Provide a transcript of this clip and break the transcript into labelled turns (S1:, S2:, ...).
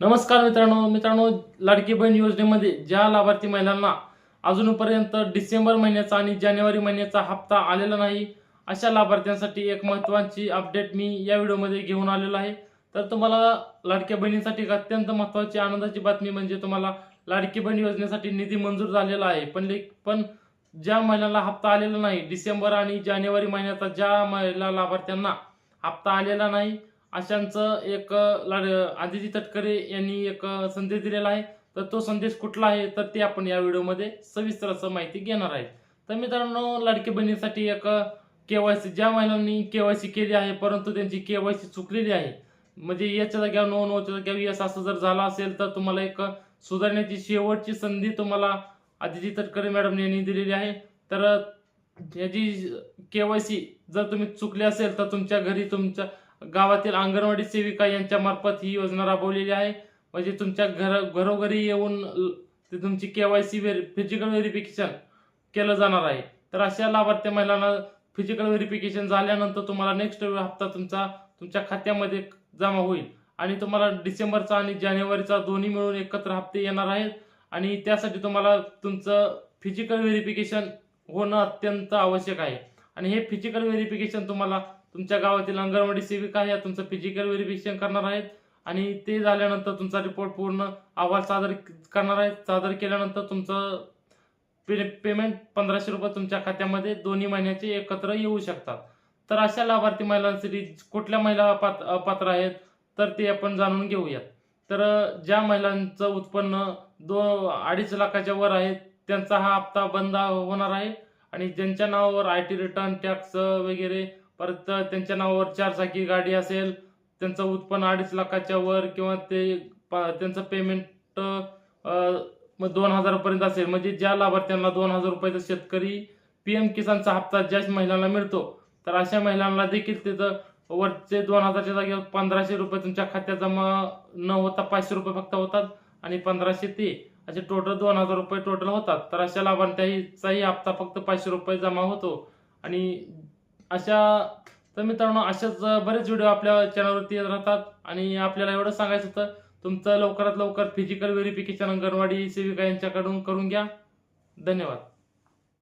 S1: नमस्कार मित्रांनो मित्रांनो लाडकी बहीण योजनेमध्ये ज्या लाभार्थी महिलांना अजूनपर्यंत डिसेंबर महिन्याचा आणि जानेवारी महिन्याचा हप्ता आलेला नाही अशा लाभार्थ्यांसाठी एक महत्त्वाची अपडेट मी या व्हिडिओमध्ये घेऊन आलेलो आहे. तर तुम्हाला लाडक्या बहिणीसाठी एक अत्यंत महत्त्वाची आनंदाची बातमी म्हणजे तुम्हाला लाडकी बहीण योजनेसाठी निधी मंजूर झालेला आहे. पण पण ज्या महिलांना हप्ता आलेला नाही डिसेंबर आणि जानेवारी महिन्याचा ज्या महिला लाभार्थ्यांना हप्ता आलेला नाही अशांचं एक लाड आदिती तटकरे यांनी एक संदेश दिलेला आहे. तर तो संदेश कुठला आहे? तर ते आपण या व्हिडिओमध्ये सविस्तर असं माहिती घेणार आहे तर मित्रांनो लाडके बहिणीसाठी एक केवायसी ज्या महिलांनी केवायसी केली आहे परंतु त्यांची केवायसी चुकलेली आहे. म्हणजे याच्या जाग्यावर नो नोच्या जाग्यावर यस असं जर झालं असेल तर तुम्हाला एक सुधारण्याची शेवटची संधी तुम्हाला आदिती तटकरे मॅडम यांनी दिलेली आहे. तर याची केवायसी जर तुम्ही चुकली असेल तर तुमच्या घरी तुमच्या गावातील अंगणवाडी सेविका यांच्या मार्फत ही योजना राबवलेली आहे. म्हणजे तुमच्या घर घरोघरी येऊन ते तुमची केवायसी फिजिकल व्हेरिफिकेशन केलं जाणार आहे. तर अशा लाभार्थी महिलांना फिजिकल व्हेरिफिकेशन झाल्यानंतर तुम्हाला नेक्स्ट हप्ता तुमचा तुमच्या खात्यामध्ये जमा होईल. आणि तुम्हाला डिसेंबरचा आणि जानेवारीचा दोन्ही मिळून एकत्र हप्ते येणार आहेत. आणि त्यासाठी तुम्हाला तुमचं फिजिकल व्हेरिफिकेशन होणं अत्यंत आवश्यक आहे. आणि हे फिजिकल व्हेरिफिकेशन तुम्हाला तुमच्या गावातील अंगणवाडी सेविका या तुमचं फिजिकल व्हेरिफिकेशन करणार आहेत आणि ते झाल्यानंतर तुमचा रिपोर्ट पूर्ण अहवाल सादर करणार आहेत. सादर केल्यानंतर तुमचं पे पेमेंट पंधराशे रुपये तुमच्या खात्यामध्ये दोन्ही महिन्याचे एकत्र येऊ शकतात. तर अशा लाभार्थी महिलांसाठी कुठल्या महिला पात्र अपात्र आहेत तर ते आपण जाणून घेऊयात. तर ज्या महिलांचं उत्पन्न दो अडीच लाखाच्या वर आहे त्यांचा हा हप्ता बंद होणार आहे आणि ज्यांच्या नावावर आय टी रिटर्न टॅक्स वगैरे परत त्यांच्या नावावर चारचाकी गाडी असेल त्यांचं उत्पन्न अडीच लाखाच्या वर किंवा ते पा- त्यांचं पेमेंट मग दोन हजारापर्यंत असेल. म्हणजे ज्या लाभार्थ्यांना दोन हजार रुपयाचा शेतकरी पी एम किसानचा हप्ता ज्या महिलांना मिळतो तर अशा महिलांना देखील तिथं वरचे दोन हजारच्या जागेवर पंधराशे रुपये तुमच्या खात्यात जमा न होता पाचशे रुपये फक्त होतात आणि पंधराशे ते असे टोटल दोन हजार रुपये टोटल होतात. तर अशा लाभार्थ्याचाही हप्ता फक्त पाचशे रुपये जमा होतो आणि अशा तर मित्रांनो अशाच बरेच व्हिडिओ आपल्या चॅनलवरती येत राहतात. आणि आपल्याला एवढं सांगायचं होतं तुमचं लवकरात लवकर फिजिकल व्हेरिफिकेशन अंगणवाडी सेविका यांच्याकडून करून घ्या. धन्यवाद.